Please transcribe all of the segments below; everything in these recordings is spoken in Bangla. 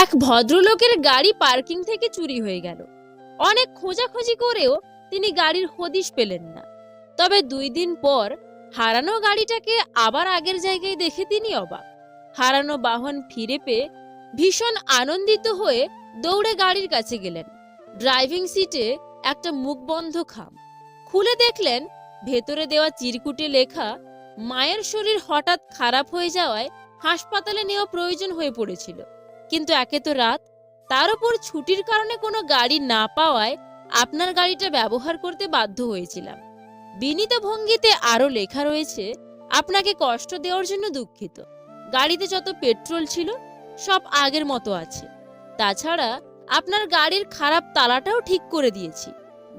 এক ভদ্রলোকের গাড়ি পার্কিং থেকে চুরি হয়ে গেল। অনেক খোঁজাখুঁজি করেও তিনি গাড়ির হদিশ পেলেন না। তবে দুই দিন পর হারানো গাড়িটাকে আবার আগের জায়গায় দেখে তিনি অবাক। হারানো বাহন ফিরে পেয়ে ভীষণ আনন্দিত হয়ে দৌড়ে গাড়ির কাছে গেলেন। ড্রাইভিং সিটে একটা মুখবন্ধ খাম। খুলে দেখলেন ভেতরে দেওয়া চিরকুটে লেখা, মায়ের শরীর হঠাৎ খারাপ হয়ে যাওয়ায় হাসপাতালে নেওয়া প্রয়োজন হয়ে পড়েছিল। কিন্তু একে তো রাত। তার উপর ছুটির কারণে কোনো গাড়ি না পাওয়ায় আপনার গাড়িটা ব্যবহার করতে বাধ্য হয়েছিলাম। বিনীত ভঙ্গিতে আরও লেখা রয়েছে, আপনাকে কষ্ট দেওয়ার জন্য দুঃখিত। গাড়িতে যত পেট্রোল ছিল, সব আগের মতো আছে। তাছাড়া আপনার গাড়ির খারাপ তালাটাও ঠিক করে দিয়েছি।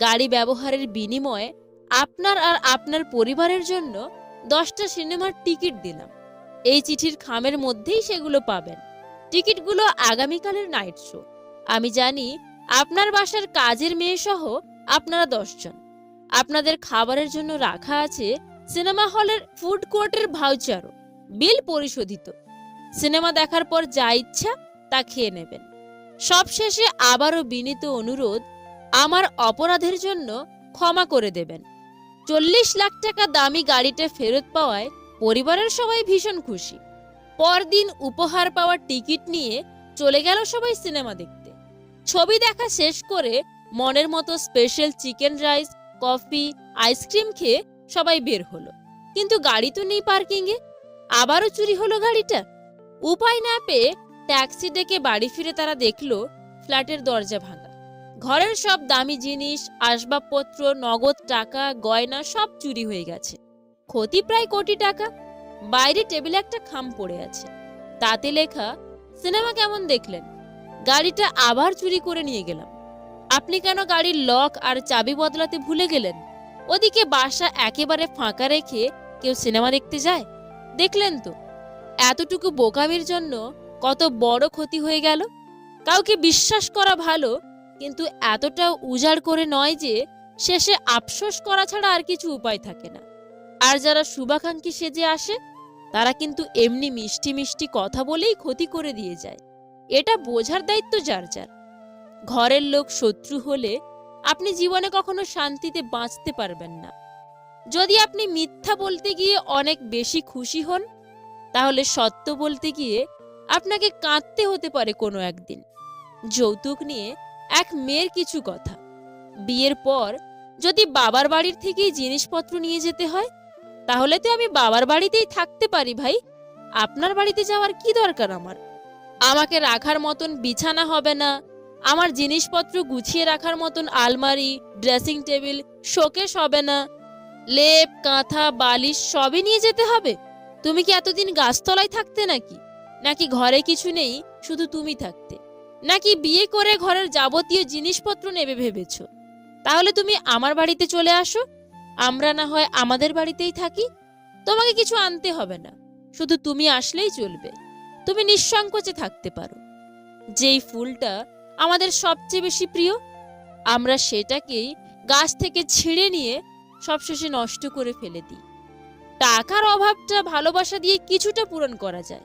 গাড়ি ব্যবহারের বিনিময়ে আপনার আর আপনার পরিবারের জন্য দশটা সিনেমার টিকিট দিলাম। এই চিঠির খামের মধ্যেই সেগুলো পাবেন। টিকিটগুলো আগামীকালের নাইট শো। আমি জানি আপনার বাসার কাজের মেয়ে সহ আপনারা দশজন আপনাদের খাবারের জন্য রাখা আছে সিনেমা হলের ফুড কোর্টের ভাউচারও। বিল পরিশোধিত। সিনেমা দেখার পর যা ইচ্ছা তা খেয়ে নেবেন। সবশেষে আবারও বিনীত অনুরোধ, আমার অপরাধের জন্য ক্ষমা করে দেবেন। চল্লিশ লাখ টাকা দামি গাড়িটা ফেরত পাওয়ায় পরিবারের সবাই ভীষণ খুশি। পরদিন উপহার পাওয়ার টিকিট নিয়ে চলে গেল সবাই সিনেমা দেখতে। ছবি দেখা শেষ করে মনের মতো special chicken rice coffee ice cream খেয়ে সবাই বের হলো। কিন্তু গাড়ি তো নেই পার্কিংয়ে আবারও চুরি হলো গাড়িটা। উপায় না পেয়ে ট্যাক্সি ডেকে বাড়ি ফিরে তারা দেখল ফ্ল্যাটের দরজা ভাঙা। ঘরের সব দামি জিনিস, আসবাবপত্র, নগদ টাকা, গয়না সব চুরি হয়ে গেছে। ক্ষতি প্রায় কোটি টাকা। বাইরে টেবিলে একটা খাম পড়ে আছে। তাতে লেখা, সিনেমা কেমন দেখলেন? গাড়িটা আবার চুরি করে নিয়ে গেলাম। আপনি কেন গাড়ির লক আর চাবি বদলাতে ভুলে গেলেন? ওদিকে বাসা একেবারে ফাঁকা রেখে কেউ সিনেমা দেখতে যায়? দেখলেন তো? এতটুকু বোকামির জন্য কত বড় ক্ষতি হয়ে গেল? কাউকে বিশ্বাস করা ভালো, কিন্তু এতটাও উজাড় করে নয় যে শেষে আফসোস করা ছাড়া আর কিছু উপায় থাকে না। আর যারা শুভাকাঙ্ক্ষী সেজে আসে তারা কিন্তু এমনি মিষ্টি মিষ্টি কথা বলেই ক্ষতি করে দিয়ে যায়। এটা বোঝার দায়িত্ব যার যার। ঘরের লোক শত্রু হলে আপনি জীবনে কখনো শান্তিতে বাঁচতে পারবেন না। যদি আপনি মিথ্যা বলতে গিয়ে অনেক বেশি খুশি হন, তাহলে সত্য বলতে গিয়ে আপনাকে কাঁদতে হতে পারে কোনো একদিন। যৌতুক নিয়ে এক মেয়ের কিছু কথা। বিয়ের পর যদি বাবার বাড়ির থেকেই জিনিসপত্র নিয়ে যেতে হয় তাহলে তো আমি বাবার বাড়িতেই থাকতে পারি ভাই। আপনার বাড়িতে যাওয়ার কি দরকার আমার? আমাকে রাখার মতন বিছানা হবে না, আমার জিনিসপত্র গুছিয়ে রাখার মতন আলমারি, ড্রেসিং টেবিল শোকেশ হবে না, লেপ, কাঁথা, বালিশ সবই নিয়ে যেতে হবে। তুমি কি এতদিন গাছতলায় থাকতে নাকি? নাকি ঘরে কিছু নেই, শুধু তুমি থাকতে? নাকি বিয়ে করে ঘরের যাবতীয় জিনিসপত্র নেবে ভেবেছ? তাহলে তুমি আমার বাড়িতে চলে আসো আমরা না হয় আমাদের বাড়িতেই থাকি? তোমাকে কিছু আনতে হবে না। শুধু তুমি আসলেই চলবে। তুমি নিঃসংকোচে থাকতে পারো। যেই ফুলটা আমাদের সবচেয়ে বেশি প্রিয়, আমরা সেটাকেই গাছ থেকে ছিঁড়ে নিয়ে সবশেষে নষ্ট করে ফেলে দিই। টাকার অভাবটা ভালোবাসা দিয়ে কিছুটা পূরণ করা যায়।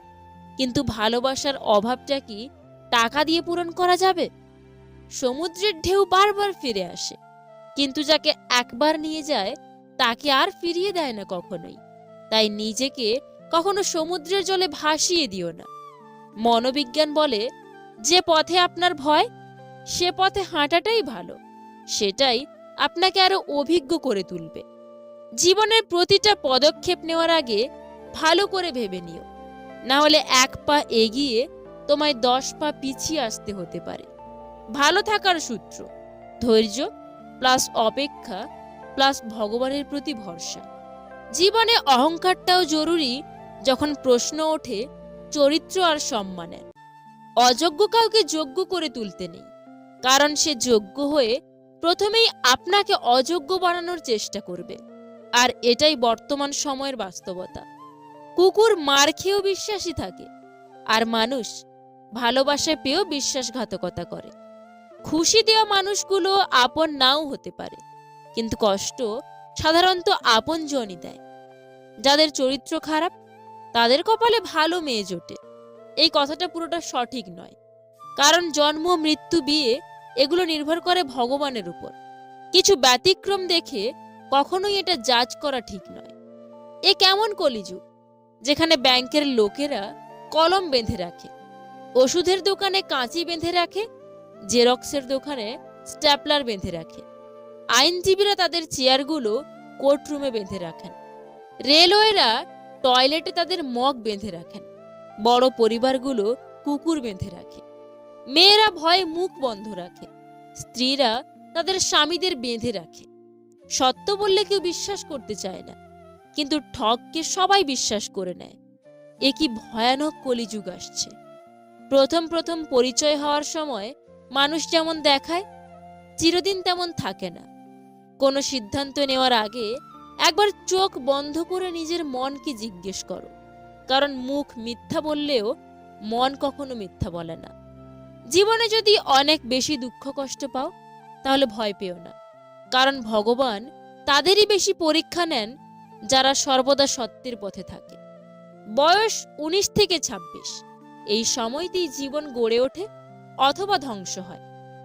কিন্তু ভালোবাসার অভাবটা কি টাকা দিয়ে পূরণ করা যাবে? সমুদ্রের ঢেউ বারবার ফিরে আসে। কিন্তু যাকে একবার নিয়ে যায়, তাকে আর ফিরিয়ে দেয় না কখনোই। তাই নিজেকে কখনো সমুদ্রের জলে ভাসিয়ে দিও না। মনোবিজ্ঞান বলে, যে পথে আপনার ভয়, সে পথে হাঁটাটাই ভালো। সেটাই আপনাকে আরও অভিজ্ঞ করে তুলবে। জীবনের প্রতিটা পদক্ষেপ নেওয়ার আগে ভালো করে ভেবে নিও। না হলে এক পা এগিয়ে তোমায় দশ পা পিছিয়ে আসতে হতে পারে। ভালো থাকার সূত্র, ধৈর্য প্লাস অপেক্ষা, প্লাস ভগবানের প্রতি ভরসা। জীবনে অহংকারটাও জরুরি যখন প্রশ্ন ওঠে চরিত্র আর সম্মানের। অযোগ্য কাউকে যোগ্য করে তুলতে নেই। কারণ সে যোগ্য হয়ে প্রথমেই আপনাকে অযোগ্য বানানোর চেষ্টা করবে। আর এটাই বর্তমান সময়ের বাস্তবতা। কুকুর মার খেয়েও বিশ্বাসী থাকে। আর মানুষ ভালোবাসা পেয়েও বিশ্বাসঘাতকতা করে। খুশি দেওয়া মানুষগুলো আপন নাও হতে পারে। কিন্তু কষ্ট সাধারণত আপন জনই দেয়। যাদের চরিত্র খারাপ, তাদের কপালে ভালো মেয়ে জোটে। এই কথাটা পুরোটা সঠিক নয়। কারণ জন্ম, মৃত্যু, বিয়ে এগুলো নির্ভর করে ভগবানের উপর। কিছু ব্যতিক্রম দেখে কখনোই এটা জাজ করা ঠিক নয়। এ কেমন কলিযুগ, যেখানে ব্যাংকের লোকেরা কলম বেঁধে রাখে, ওষুধের দোকানে কাঁচি বেঁধে রাখে জেরক্সের দোকানে স্ট্যাপলার বেঁধে রাখে। আইনজীবীরা তাদের চেয়ারগুলো কোর্টরুমে বেঁধে রাখেন। রেলওয়েরা টয়লেটে তাদের মগ বেঁধে রাখেন। বড় পরিবারগুলো কুকুর বেঁধে রাখে। মেয়েরা ভয়ে মুখ বন্ধ রাখে। স্ত্রীরা তাদের স্বামীদের বেঁধে রাখে। সত্য বললে কেউ বিশ্বাস করতে চায় না, কিন্তু ঠককে সবাই বিশ্বাস করে নেয়। এ কি ভয়ানক কলিযুগ আসছে। প্রথম প্রথম পরিচয় হওয়ার সময় মানুষ যেমন দেখায়, চিরদিন তেমন থাকে না। কোনো সিদ্ধান্ত নেওয়ার আগে একবার চোখ বন্ধ করে নিজের মনকে জিজ্ঞেস করো। কারণ মুখ মিথ্যা বললেও মন কখনো মিথ্যা বলে না। জীবনে যদি অনেক বেশি দুঃখ কষ্ট পাও, তাহলে ভয় পেও না। কারণ ভগবান তাদেরই বেশি পরীক্ষা নেন যারা সর্বদা সত্যের পথে থাকে। বয়স উনিশ থেকে ২৬ এই সময়তেই জীবন গড়ে ওঠে অথবা ধ্বংস হয়।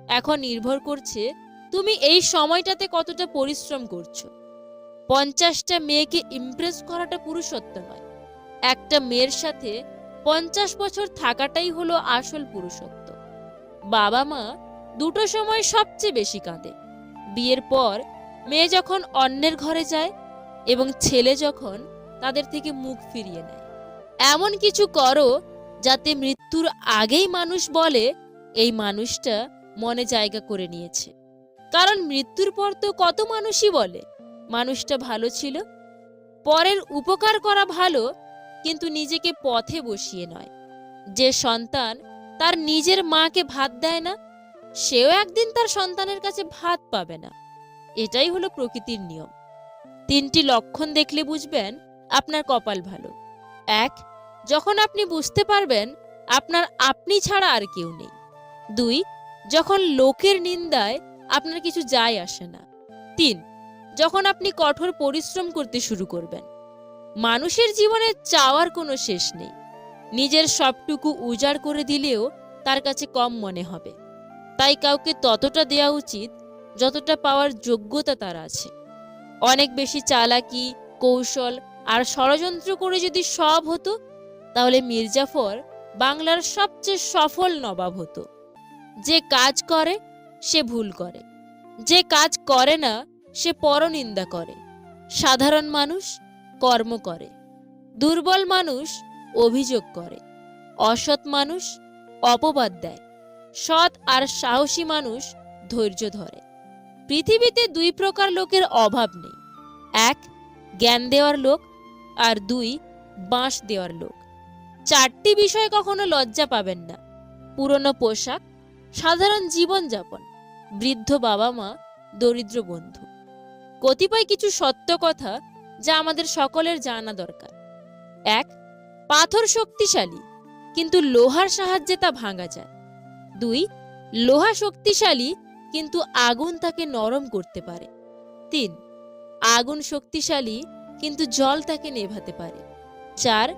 এখন নির্ভর করছে তুমি এই সময়টাতে কতটা পরিশ্রম করছ। পঞ্চাশটা মেয়েকে ইমপ্রেস করাটা পুরুষত্ব নয়। একটা মেয়ের সাথে পঞ্চাশ বছর থাকাটাই হলো আসল পুরুষত্ব বাবা মা দুটো সময় সবচেয়ে বেশি কাঁদে। বিয়ের পর মেয়ে যখন অন্যের ঘরে যায় এবং ছেলে যখন তাদের থেকে মুখ ফিরিয়ে নেয়। এমন কিছু করো যাতে মৃত্যুর আগেই মানুষ বলে এই মানুষটা মনে জায়গা করে নিয়েছে। কারণ মৃত্যুর পর তো কত মানুষই বলে, মানুষটা ভালো ছিল, পরের উপকার করা ভালো, কিন্তু নিজেকে পথে বসিয়ে নয়। যে সন্তান তার নিজের মাকে ভাত দেয় না, সেও একদিন তার সন্তানের কাছে ভাত পাবে না। এটাই হলো প্রকৃতির নিয়ম। তিনটি লক্ষণ দেখলে বুঝবেন আপনার কপাল ভালো। এক, যখন আপনি বুঝতে পারবেন, আপনার আপনি ছাড়া আর কেউ নেই। দুই, যখন লোকের নিন্দায় আপনার কিছু যায় আসে না। তিন, যখন আপনি কঠোর পরিশ্রম করতে শুরু করবেন। মানুষের জীবনে চাওয়ার কোনো শেষ নেই। নিজের সবটুকু উজাড় করে দিলেও তার কাছে কম মনে হবে। তাই কাউকে ততটা দেওয়া উচিত যতটা পাওয়ার যোগ্যতা তার আছে। অনেক বেশি চালাকি, কৌশল আর ষড়যন্ত্র করে যদি সব হতো, তাহলে মির্জাফর বাংলার সবচেয়ে সফল নবাব হতো। যে কাজ করে, সে ভুল করে। যে কাজ করে না, সে পরনিন্দা করে। সাধারণ মানুষ কর্ম করে। দুর্বল মানুষ অভিযোগ করে। অসৎ মানুষ অপবাদ দেয়। সৎ আর সাহসী মানুষ ধৈর্য ধরে। পৃথিবীতে দুই প্রকার লোকের অভাব নেই। এক, জ্ঞান দেওয়ার লোক আর দুই, বাঁশ দেওয়ার লোক। চারটি বিষয় কখনো লজ্জা পাবেন না। পুরনো পোশাক সাধারণ জীবনযাপন। বৃদ্ধ বাবা মা, দরিদ্র বন্ধু। কতিপয় কিছু সত্য কথা যা আমাদের সকলের জানা দরকার। এক, পাথর শক্তিশালী, কিন্তু লোহার সাহায্যে তা ভাঙা যায়। দুই, লোহা শক্তিশালী, কিন্তু আগুন তাকে নরম করতে পারে। তিন, আগুন শক্তিশালী, কিন্তু জল তাকে নেভাতে পারে। চার,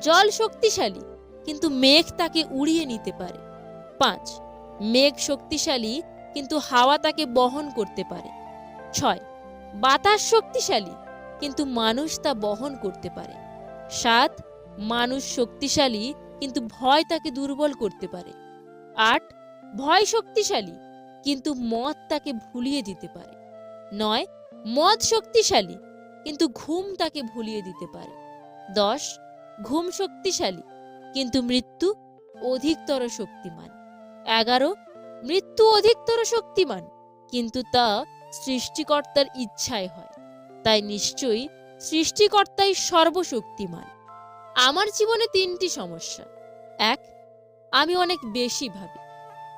জল শক্তিশালী, কিন্তু মেঘ তাকে উড়িয়ে নিতে পারে। পাঁচ মেঘ শক্তিশালী, কিন্তু হাওয়া তাকে বহন করতে পারে। ছয়, বাতাস শক্তিশালী, কিন্তু মানুষ তা বহন করতে পারে। সাত, মানুষ শক্তিশালী, কিন্তু ভয় তাকে দুর্বল করতে পারে। আট, ভয় শক্তিশালী, কিন্তু মদ তাকে ভুলিয়ে দিতে পারে। নয়, মদ শক্তিশালী, কিন্তু ঘুম তাকে ভুলিয়ে দিতে পারে। দশ, ঘুম শক্তিশালী, কিন্তু মৃত্যু অধিকতর শক্তিমান। এগারো, মৃত্যু অধিকতর শক্তিমান, কিন্তু তা সৃষ্টিকর্তার ইচ্ছায় হয়। তাই নিশ্চয়ই সৃষ্টিকর্তাই সর্বশক্তিমান। আমার জীবনে তিনটি সমস্যা। এক, আমি অনেক বেশি ভাবি।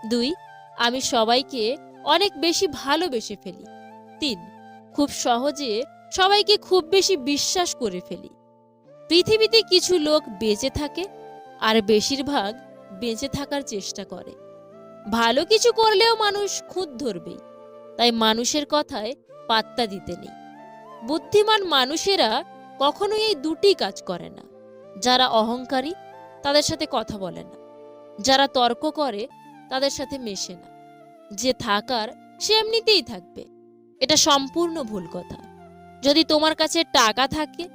দুই, আমি সবাইকে অনেক বেশি ভালোবেসে ফেলি। তিন, খুব সহজে সবাইকে খুব বেশি বিশ্বাস করে ফেলি। পৃথিবীতে কিছু লোক বেঁচে থাকে আর বেশিরভাগ বেঁচে থাকার চেষ্টা করে। ভালো কিছু করলেও মানুষ খুদ ধরবেই তাই মানুষের কথায় পাত্তা দিতে নেই। বুদ্ধিমান মানুষেরা কখনোই এই দুটি কাজ করে না। যারা অহংকারী, তাদের সাথে কথা বলে না। যারা তর্ক করে, তাদের সাথে মেশে না। যে থাকার, সে এমনিতেই থাকবে। এটা সম্পূর্ণ ভুল কথা। যদি তোমার কাছে টাকা থাকে,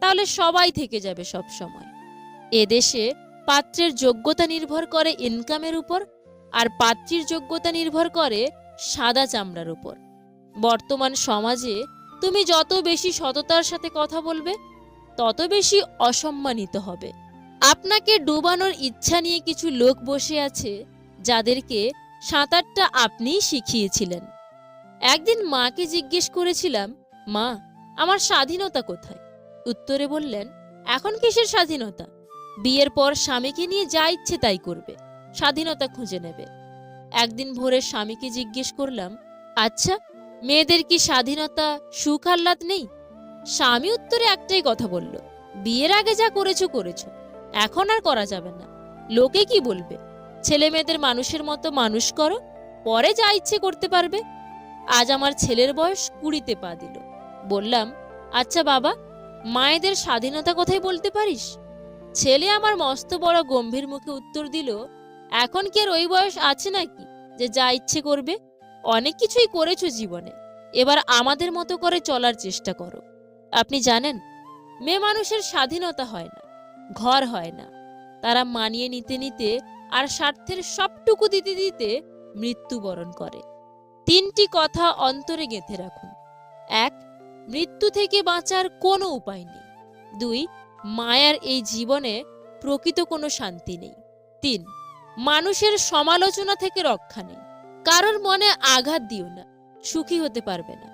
তাহলে সবাই থেকে যাবে সব সময় এদেশে পাত্রের যোগ্যতা নির্ভর করে ইনকামের উপর আর পাত্রীর যোগ্যতা নির্ভর করে সাদা চামড়ার উপর। বর্তমান সমাজে তুমি যত বেশি সততার সাথে কথা বলবে, তত বেশি অসম্মানিত হবে। আপনাকে ডুবানোর ইচ্ছা নিয়ে কিছু লোক বসে আছে, যাদেরকে সাঁতারটা আপনিই শিখিয়েছিলেন। একদিন মাকে জিজ্ঞেস করেছিলাম, মা, আমার স্বাধীনতা কোথায়? উত্তরে বললেন, এখন কিসের স্বাধীনতা? বিয়ের পর স্বামীকে নিয়ে যা ইচ্ছে তাই করবে। স্বাধীনতা খুঁজে নেবে। একদিন ভোরে স্বামীকে জিজ্ঞেস করলাম আচ্ছা মেয়েদের কি স্বাধীনতা সুখ আহ্লাদ নেই? স্বামী উত্তরে একটাই কথা বলল, বিয়ের আগে যা করেছ করেছ, এখন আর করা যাবে না। লোকে কি বলবে? ছেলে মেয়েদের মানুষের মতো মানুষ করো, পরে যা ইচ্ছে করতে পারবে। আজ আমার ছেলের বয়স কুড়িতে পা দিল। বললাম আচ্ছা বাবা, মায়েদের স্বাধীনতা কোথায় বলতে পারিস? ছেলে আমার মস্ত বড় গম্ভীর মুখে উত্তর দিল এখন কি আর ওই বয়স আছে নাকি যে যা ইচ্ছে করবে? অনেক কিছুই করেছ জীবনে। এবার আমাদের মতো করে চলার চেষ্টা করো। আপনি জানেন, মেয়ে মানুষের স্বাধীনতা হয় না, ঘর হয় না। তারা মানিয়ে নিতে নিতে আর স্বার্থের সবটুকু দিতে দিতে মৃত্যুবরণ করে। তিনটি কথা অন্তরে গেঁথে রাখুন। এক, মৃত্যু থেকে বাঁচার কোনো উপায় নেই। দুই, মায়ার এই জীবনে প্রকৃত কোনো শান্তি নেই। তিন মানুষের সমালোচনা থেকে রক্ষা নেই। কারোর মনে আঘাত দিও না, সুখী হতে পারবে না।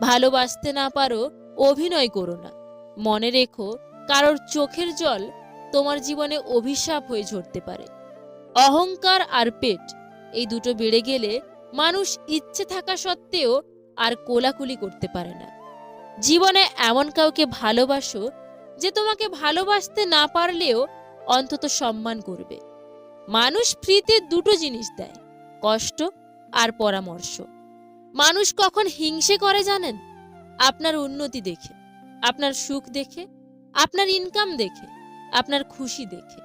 ভালোবাসতে না পারো, অভিনয় করো না। মনে রেখো, কারোর চোখের জল তোমার জীবনে অভিশাপ হয়ে ঝরতে পারে। অহংকার আর পেট, এই দুটো বেড়ে গেলে মানুষ ইচ্ছে থাকা সত্ত্বেও আর কোলাকুলি করতে পারে না। জীবনে এমন কাউকে ভালোবাসো যে তোমাকে ভালোবাসতে না পারলেও অন্তত সম্মান করবে। মানুষ ফ্রিতে দুটো জিনিস দেয়, কষ্ট আর পরামর্শ। মানুষ কখন হিংসে করে জানেন? আপনার উন্নতি দেখে, আপনার সুখ দেখে, আপনার ইনকাম দেখে, আপনার খুশি দেখে।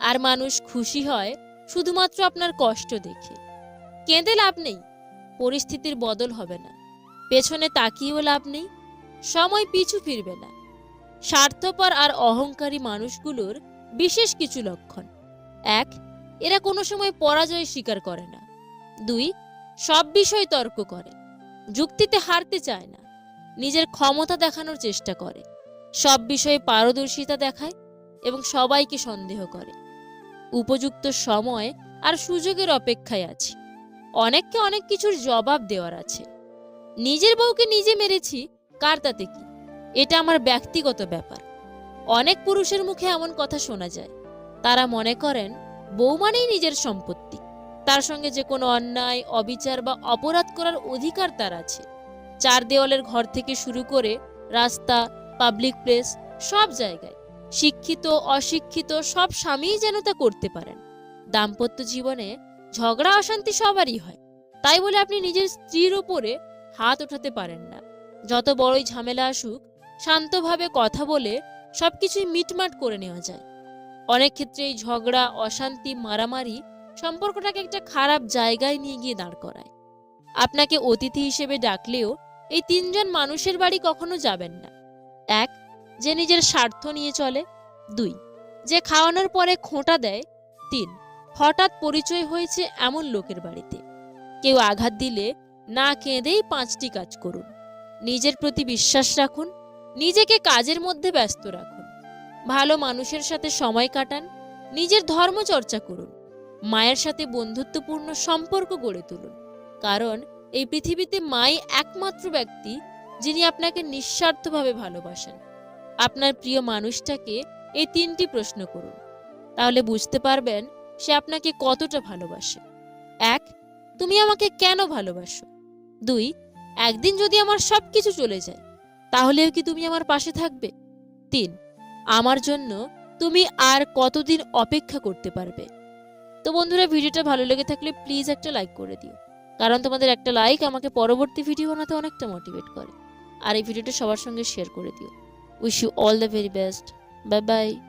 আর মানুষ খুশি হয় শুধুমাত্র আপনার কষ্ট দেখে। কেঁদে লাভ নেই, পরিস্থিতির বদল হবে না। পেছনে তাকিয়েও লাভ নেই, সময় পিছু ফিরবে না। স্বার্থপর আর অহংকারী মানুষগুলোর বিশেষ কিছু লক্ষণ। এক এরা কোনো সময় পরাজয় স্বীকার করে না। দুই, সব বিষয় তর্ক করে। যুক্তিতে হারতে চায় না। নিজের ক্ষমতা দেখানোর চেষ্টা করে। সব বিষয়ে পারদর্শিতা দেখায় এবং সবাইকে সন্দেহ করে। উপযুক্ত সময় আর সুযোগের অপেক্ষায় আছি। অনেককে অনেক কিছুর জবাব দেওয়ার আছে। নিজের বউকে নিজে মেরেছি, কার তাতে কি? এটা আমার ব্যক্তিগত ব্যাপার। অনেক পুরুষের মুখে এমন কথা শোনা যায়। তারা মনে করেন বউ মানেই নিজের সম্পত্তি। তার সঙ্গে যে কোনো অন্যায়, অবিচার বা অপরাধ করার অধিকার তার আছে। চার দেওয়ালের ঘর থেকে শুরু করে রাস্তা পাবলিক প্লেস সব জায়গায়। শিক্ষিত, অশিক্ষিত সব স্বামীই যেন তা করতে পারেন। দাম্পত্য জীবনে ঝগড়া, অশান্তি সবারই হয়। তাই বলে আপনি নিজের স্ত্রীর ওপরে হাত ওঠাতে পারেন না। যত বড়ই ঝামেলা আসুক, শান্তভাবে কথা বলে সবকিছুই মিটমাট করে নেওয়া যায়। অনেক ক্ষেত্রে এই ঝগড়া, অশান্তি, মারামারি সম্পর্কটাকে একটা খারাপ জায়গায় নিয়ে গিয়ে দাঁড় করায়। আপনাকে অতিথি হিসেবে ডাকলেও এই তিনজন মানুষের বাড়ি কখনো যাবেন না। এক, যে নিজের স্বার্থ নিয়ে চলে। দুই, যে খাওয়ানোর পরে খোঁটা দেয়। তিন, হঠাৎ পরিচয় হয়েছে এমন লোকের বাড়িতে। কেউ আঘাত দিলে না কেঁদেই পাঁচটি কাজ করুন। নিজের প্রতি বিশ্বাস রাখুন। নিজেকে কাজের মধ্যে ব্যস্ত রাখুন। ভালো মানুষের সাথে সময় কাটান, নিজের ধর্ম চর্চা করুন, মায়ের সাথে বন্ধুত্বপূর্ণ সম্পর্ক গড়ে তুলুন। কারণ, এই পৃথিবীতে মাই একমাত্র ব্যক্তি যিনি আপনাকে নিঃস্বার্থভাবে ভালোবাসেন। আপনার প্রিয় মানুষটাকে এই তিনটি প্রশ্ন করুন। তাহলে বুঝতে পারবেন সে আপনাকে কতটা ভালোবাসে। এক, তুমি আমাকে কেন ভালোবাসো? দুই, একদিন যদি আমার সব কিছু চলে যায়, তাহলেও কি তুমি আমার পাশে থাকবে? তিন আমার জন্য তুমি আর কতদিন অপেক্ষা করতে পারবে? তো বন্ধুরা, ভিডিওটা ভালো লেগে থাকলে প্লিজ একটা লাইক করে দিও। কারণ তোমাদের একটা লাইক আমাকে পরবর্তী ভিডিও বানাতে অনেকটা মোটিভেট করে। আর এই ভিডিওটা সবার সঙ্গে শেয়ার করে দিও। Wish you all the very best bye bye